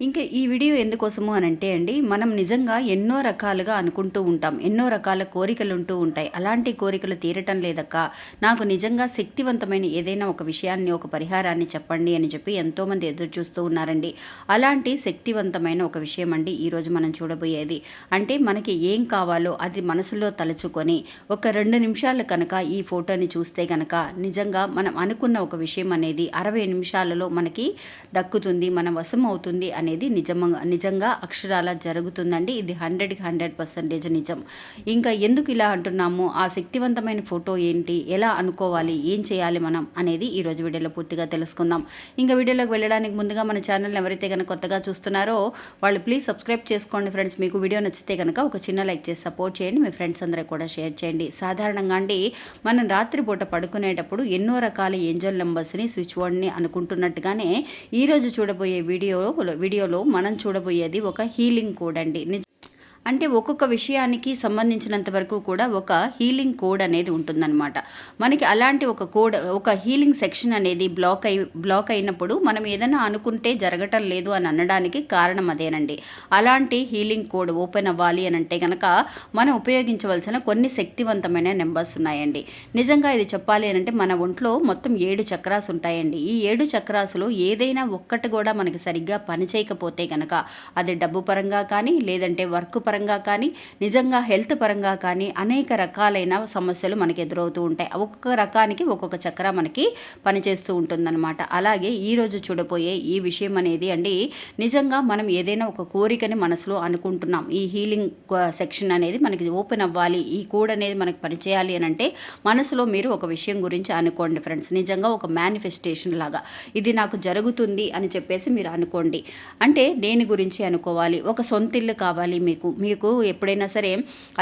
ఇంకా ఈ వీడియో ఎందుకోసము అని అంటే అండి మనం నిజంగా ఎన్నో రకాలుగా అనుకుంటూ ఉంటాం ఎన్నో రకాల కోరికలు ఉంటూ ఉంటాయి. అలాంటి కోరికలు తీరటం లేదక్క. నాకు నిజంగా శక్తివంతమైన ఏదైనా ఒక విషయాన్ని ఒక పరిహారాన్ని చెప్పండి అని చెప్పి ఎంతోమంది ఎదురు చూస్తూ ఉన్నారండి. అలాంటి శక్తివంతమైన ఒక విషయం అండి ఈరోజు మనం చూడబోయేది. అంటే మనకి ఏం కావాలో అది మనసులో తలుచుకొని ఒక రెండు నిమిషాలు కనుక ఈ ఫోటోని చూస్తే కనుక నిజంగా మనం అనుకున్న ఒక విషయం అనేది అరవై నిమిషాలలో మనకి దక్కుతుంది మన వశం అవుతుంది అని అనేది నిజంగా నిజంగా అక్షరాల జరుగుతుందండి. ఇది హండ్రెడ్కి హండ్రెడ్ పర్సెంటేజ్ నిజం. ఇంకా ఎందుకు ఇలా అంటున్నాము? ఆ శక్తివంతమైన ఫోటో ఏంటి? ఎలా అనుకోవాలి? ఏం చేయాలి మనం? అనేది ఈ రోజు వీడియోలో పూర్తిగా తెలుసుకుందాం. ఇంకా వీడియోలోకి వెళ్ళడానికి ముందుగా మన ఛానల్ ఎవరైతే కనుక కొత్తగా చూస్తున్నారో వాళ్ళు ప్లీజ్ సబ్స్క్రైబ్ చేసుకోండి ఫ్రెండ్స్. మీకు వీడియో నచ్చితే కనుక ఒక చిన్న లైక్ చేసి సపోర్ట్ చేయండి. మీ ఫ్రెండ్స్ అందరికి కూడా షేర్ చేయండి. సాధారణంగా అండి మనం రాత్రిపూట పడుకునేటప్పుడు ఎన్నో రకాల ఏంజల్ నెంబర్స్ని స్విచ్ బోర్డ్ని అనుకుంటున్నట్టుగానే ఈరోజు చూడబోయే వీడియో వీడియో వీడియోలో మనం చూడబోయేది ఒక హీలింగ్ కోడ్ అండి. నిజ- అంటే ఒక్కొక్క విషయానికి సంబంధించినంత వరకు కూడా ఒక హీలింగ్ కోడ్ అనేది ఉంటుందన్నమాట. మనకి అలాంటి ఒక కోడ్ ఒక హీలింగ్ సెక్షన్ అనేది బ్లాక్ అయి బ్లాక్ అయినప్పుడు మనం ఏదైనా అనుకుంటే జరగటం లేదు అని అనడానికి కారణం అదేనండి. అలాంటి హీలింగ్ కోడ్ ఓపెన్ అవ్వాలి అని అంటే కనుక మనం ఉపయోగించవలసిన కొన్ని శక్తివంతమైన నెంబర్స్ ఉన్నాయండి. నిజంగా ఇది చెప్పాలి అని అంటే మన ఒంట్లో మొత్తం ఏడు చక్రాస్ ఉంటాయండి. ఈ ఏడు చక్రాసులో ఏదైనా ఒక్కటి కూడా మనకి సరిగ్గా పనిచేయకపోతే కనుక అది డబ్బు పరంగా కానీ లేదంటే వర్క్ పరంగా పరంగా కానీ నిజంగా హెల్త్ పరంగా కానీ అనేక రకాలైన సమస్యలు మనకి ఎదురవుతూ ఉంటాయి. ఒక్కొక్క రకానికి ఒక్కొక్క చక్ర మనకి పనిచేస్తూ ఉంటుందన్నమాట. అలాగే ఈరోజు చూడబోయే ఈ విషయం అనేది అండి నిజంగా మనం ఏదైనా ఒక కోరికని మనసులో అనుకుంటున్నాం. ఈ హీలింగ్ సెక్షన్ అనేది మనకి ఓపెన్ అవ్వాలి ఈ కోడ్ అనేది మనకి పనిచేయాలి అని అంటే మనసులో మీరు ఒక విషయం గురించి అనుకోండి ఫ్రెండ్స్. నిజంగా ఒక మేనిఫెస్టేషన్ లాగా ఇది నాకు జరుగుతుంది అని చెప్పేసి మీరు అనుకోండి. అంటే దేని గురించి అనుకోవాలి? ఒక సొంతిల్లు కావాలి మీకు. మీకు ఎప్పుడైనా సరే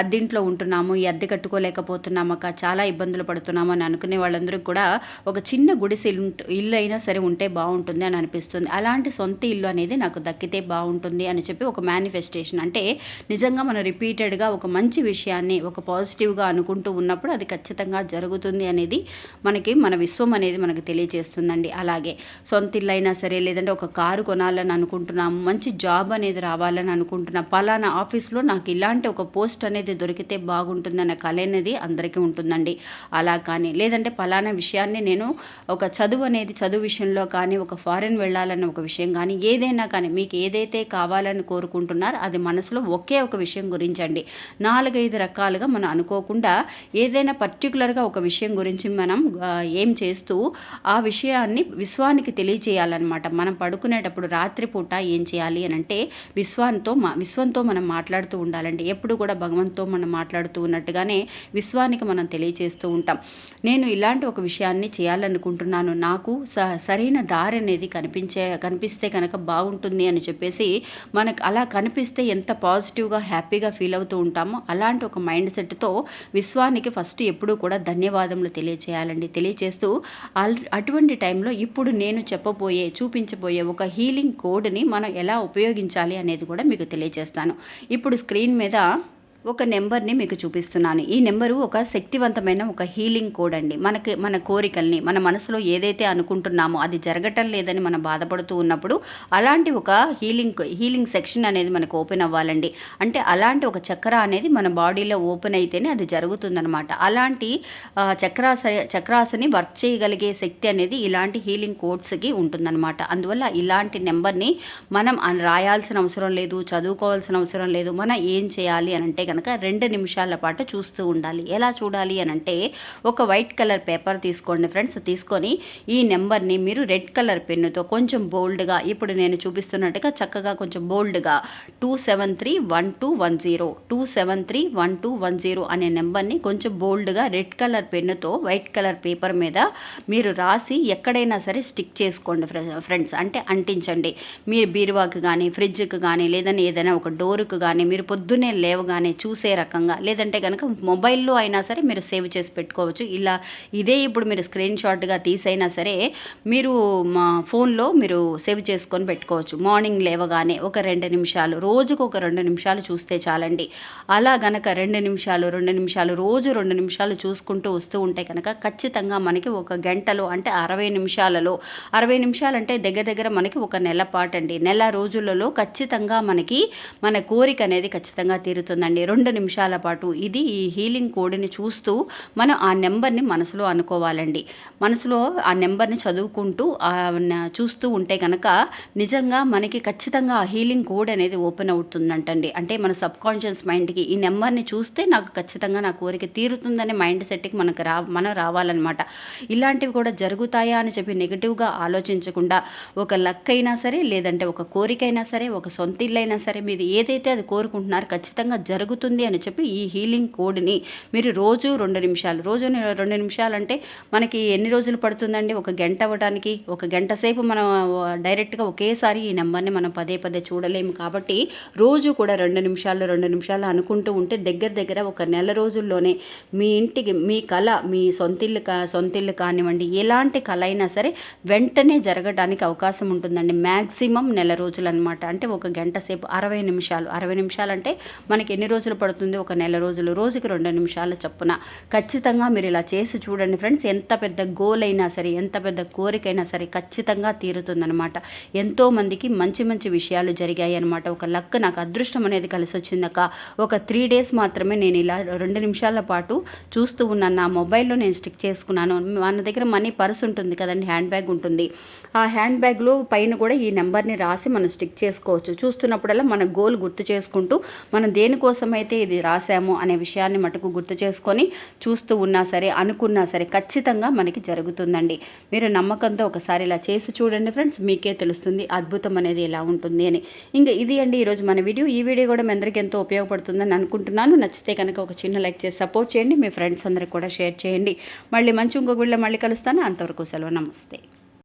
అద్దెంట్లో ఉంటున్నాము ఈ అద్దె కట్టుకోలేకపోతున్నాము అక్క చాలా ఇబ్బందులు పడుతున్నాము అని అనుకునే వాళ్ళందరికీ కూడా ఒక చిన్న గుడిసె ఇల్లు ఇల్లు అయినా సరే ఉంటే బాగుంటుంది అని అనిపిస్తుంది. అలాంటి సొంత ఇల్లు అనేది నాకు దక్కితే బాగుంటుంది అని చెప్పి ఒక మేనిఫెస్టేషన్ అంటే నిజంగా మనం రిపీటెడ్గా ఒక మంచి విషయాన్ని ఒక పాజిటివ్గా అనుకుంటూ ఉన్నప్పుడు అది ఖచ్చితంగా జరుగుతుంది అనేది మనకి మన విశ్వం అనేది మనకు తెలియజేస్తుందండి. అలాగే సొంత ఇల్లు అయినా సరే లేదంటే ఒక కారు కొనాలని అనుకుంటున్నాము మంచి జాబ్ అనేది రావాలని అనుకుంటున్నాం పలానా ఆఫీస్లో నాకు ఇలాంటి ఒక పోస్ట్ అనేది దొరికితే బాగుంటుందన్న కళ అనేది అందరికీ ఉంటుందండి. అలా కానీ లేదంటే పలానా విషయాన్ని నేను ఒక చదువు అనేది చదువు విషయంలో కానీ ఒక ఫారెన్ వెళ్ళాలన్న ఒక విషయం కానీ ఏదైనా కానీ మీకు ఏదైతే కావాలని కోరుకుంటున్నారో అది మనసులో ఒకే ఒక విషయం గురించి అండి నాలుగైదు రకాలుగా మనం అనుకోకుండా ఏదైనా పర్టికులర్గా ఒక విషయం గురించి మనం ఏం చేస్తూ ఆ విషయాన్ని విశ్వానికి తెలియచేయాలన్నమాట. మనం పడుకునేటప్పుడు రాత్రిపూట ఏం చేయాలి అని అంటే విశ్వాంతో మా విశ్వంతో మనం మాట్లాడుతూ ఉండాలండి. ఎప్పుడు కూడా భగవంతుతో మనం మాట్లాడుతూ ఉన్నట్టుగానే విశ్వానికి మనం తెలియచేస్తూ ఉంటాం. నేను ఇలాంటి ఒక విషయాన్ని చేయాలనుకుంటున్నాను. నాకు స సరైన దారి అనేది కనిపించే కనిపిస్తే కనుక బాగుంటుంది అని చెప్పేసి మనకు అలా కనిపిస్తే ఎంత పాజిటివ్గా హ్యాపీగా ఫీల్ అవుతూ ఉంటామో అలాంటి ఒక మైండ్ సెట్తో విశ్వానికి ఫస్ట్ ఎప్పుడూ కూడా ధన్యవాదములు తెలియచేయాలండి. తెలియచేస్తూ అల్ అటువంటి టైంలో ఇప్పుడు నేను చెప్పబోయే చూపించబోయే ఒక హీలింగ్ కోడ్ని మనం ఎలా ఉపయోగించాలి అనేది కూడా మీకు తెలియజేస్తాను ఇప్పుడు ఇప్పుడు స్క్రీన్ మీద ఒక నెంబర్ని మీకు చూపిస్తున్నాను. ఈ నెంబరు ఒక శక్తివంతమైన ఒక హీలింగ్ కోడ్ అండి. మనకి మన కోరికల్ని మన మనసులో ఏదైతే అనుకుంటున్నామో అది జరగటం లేదని మనం బాధపడుతూ ఉన్నప్పుడు అలాంటి ఒక హీలింగ్ హీలింగ్ సెక్షన్ అనేది మనకు ఓపెన్ అవ్వాలండి. అంటే అలాంటి ఒక చక్ర అనేది మన బాడీలో ఓపెన్ అయితేనే అది జరుగుతుందనమాట అలాంటి చక్రాస చక్రాసని వర్క్ చేయగలిగే శక్తి అనేది ఇలాంటి హీలింగ్ కోడ్స్కి ఉంటుందన్నమాట. అందువల్ల ఇలాంటి నెంబర్ని మనం రాయాల్సిన అవసరం లేదు చదువుకోవాల్సిన అవసరం లేదు. మనం ఏం చేయాలి అని అంటే కనుక రెండు నిమిషాల పాటు చూస్తూ ఉండాలి. ఎలా చూడాలి అని అంటే ఒక వైట్ కలర్ పేపర్ తీసుకోండి ఫ్రెండ్స్. తీసుకొని ఈ నెంబర్ని మీరు రెడ్ కలర్ పెన్నుతో కొంచెం బోల్డ్గా ఇప్పుడు నేను చూపిస్తున్నట్టుగా చక్కగా కొంచెం బోల్డ్గా two seven three one two one zero two seven three one two one zero అనే నెంబర్ని కొంచెం బోల్డ్గా రెడ్ కలర్ పెన్నుతో వైట్ కలర్ పేపర్ మీద మీరు రాసి ఎక్కడైనా సరే స్టిక్ చేసుకోండి ఫ్రె- ఫ్రెండ్స్. అంటే అంటించండి. మీరు బీరువాకి కానీ ఫ్రిడ్జ్కి కానీ లేదని ఏదైనా ఒక డోరుకు కానీ మీరు పొద్దున్నే లేవగానే చూసే రకంగా. లేదంటే కనుక మొబైల్లో అయినా సరే మీరు సేవ్ చేసి పెట్టుకోవచ్చు. ఇలా ఇదే ఇప్పుడు మీరు స్క్రీన్ షాట్గా తీసైనా సరే మీరు మా ఫోన్లో మీరు సేవ్ చేసుకొని పెట్టుకోవచ్చు. మార్నింగ్ లేవగానే ఒక రెండు నిమిషాలు రోజుకు ఒక రెండు నిమిషాలు చూస్తే చాలండి. అలా గనక రెండు నిమిషాలు రెండు నిమిషాలు రోజు రెండు నిమిషాలు చూసుకుంటూ వస్తూ ఉంటే కనుక ఖచ్చితంగా మనకి ఒక గంటలో అంటే అరవై నిమిషాలలో అరవై నిమిషాలంటే దగ్గర దగ్గర మనకి ఒక నెల పాటండి. నెల రోజులలో ఖచ్చితంగా మనకి మన కోరిక అనేది ఖచ్చితంగా తీరుతుందండి. రెండు నిమిషాల పాటు ఇది ఈ హీలింగ్ కోడ్ని చూస్తూ మనం ఆ నెంబర్ని మనసులో అనుకోవాలండి. మనసులో ఆ నెంబర్ని చదువుకుంటూ చూస్తూ ఉంటే కనుక నిజంగా మనకి ఖచ్చితంగా ఆ హీలింగ్ కోడ్ అనేది ఓపెన్ అవుతుందంటండి. అంటే మన సబ్ కాన్షియస్ మైండ్కి ఈ నెంబర్ని చూస్తే నాకు ఖచ్చితంగా నా కోరిక తీరుతుందనే మైండ్ సెట్కి మనకు రా మనం రావాలన్నమాట. ఇలాంటివి కూడా జరుగుతాయా అని చెప్పి నెగిటివ్గా ఆలోచించకుండా ఒక లక్ అయినా సరే లేదంటే ఒక కోరికైనా సరే ఒక సొంత ఇల్లు అయినా సరే మీరు ఏదైతే అది కోరుకుంటున్నారో ఖచ్చితంగా జరుగు జరుగుతుంది అని చెప్పి ఈ హీలింగ్ కోడ్ని మీరు రోజు రెండు నిమిషాలు రోజు రెండు నిమిషాలు అంటే మనకి ఎన్ని రోజులు పడుతుందండి? ఒక గంట అవ్వడానికి ఒక గంట సేపు మనం డైరెక్ట్గా ఒకేసారి ఈ నెంబర్ని మనం పదే పదే చూడలేము కాబట్టి రోజు కూడా రెండు నిమిషాలు రెండు నిమిషాలు అనుకుంటూ ఉంటే దగ్గర దగ్గర ఒక నెల రోజుల్లోనే మీ ఇంటికి మీ కళ మీ సొంతిల్లు కా సొంతిల్లు కానివ్వండి ఎలాంటి కళ అయినా సరే వెంటనే జరగడానికి అవకాశం ఉంటుందండి. మ్యాక్సిమం నెల రోజులు అనమాట అంటే ఒక గంట సేపు అరవై నిమిషాలు అరవై నిమిషాలు అంటే మనకి ఎన్ని రోజులు పడుతుంది ఒక నెల రోజులు రోజుకి రెండు నిమిషాల చొప్పున. ఖచ్చితంగా మీరు ఇలా చేసి చూడండి ఫ్రెండ్స్ ఎంత పెద్ద గోల్ అయినా సరే ఎంత పెద్ద కోరికైనా సరే ఖచ్చితంగా తీరుతుందనమాట ఎంతోమందికి మంచి మంచి విషయాలు జరిగాయి అనమాట ఒక లక్ నాకు అదృష్టం అనేది కలిసి వచ్చిందక ఒక త్రీ డేస్ మాత్రమే నేను ఇలా రెండు నిమిషాల పాటు చూస్తూ ఉన్నాను. నా మొబైల్లో నేను స్టిక్ చేసుకున్నాను. మన దగ్గర మనీ పర్స్ ఉంటుంది కదండి హ్యాండ్ బ్యాగ్ ఉంటుంది. ఆ హ్యాండ్ బ్యాగ్లో పైన కూడా ఈ నెంబర్ని రాసి మనం స్టిక్ చేసుకోవచ్చు. చూస్తున్నప్పుడల్లా మన గోల్ గుర్తు చేసుకుంటూ మనం అయితే ఇది రాసాము అనే విషయాన్ని మటుకు గుర్తు చేసుకొని చూస్తూ ఉన్నా సరే అనుకున్నా సరే ఖచ్చితంగా మనకి జరుగుతుందండి. మీరు నమ్మకంతో ఒకసారి ఇలా చేసి చూడండి ఫ్రెండ్స్ మీకే తెలుస్తుంది అద్భుతం అనేది ఎలా ఉంటుంది అని. ఇంకా ఇది అండి ఈరోజు మన వీడియో. ఈ వీడియో కూడా మీ అందరికీ ఎంతో ఉపయోగపడుతుందని అనుకుంటున్నాను. నచ్చితే కనుక ఒక చిన్న లైక్ చేసి సపోర్ట్ చేయండి. మీ ఫ్రెండ్స్ అందరికి కూడా షేర్ చేయండి. మళ్ళీ మంచి ఇంకొక వీడియో మళ్ళీ కలుస్తాను. అంతవరకు సెలవు. నమస్తే.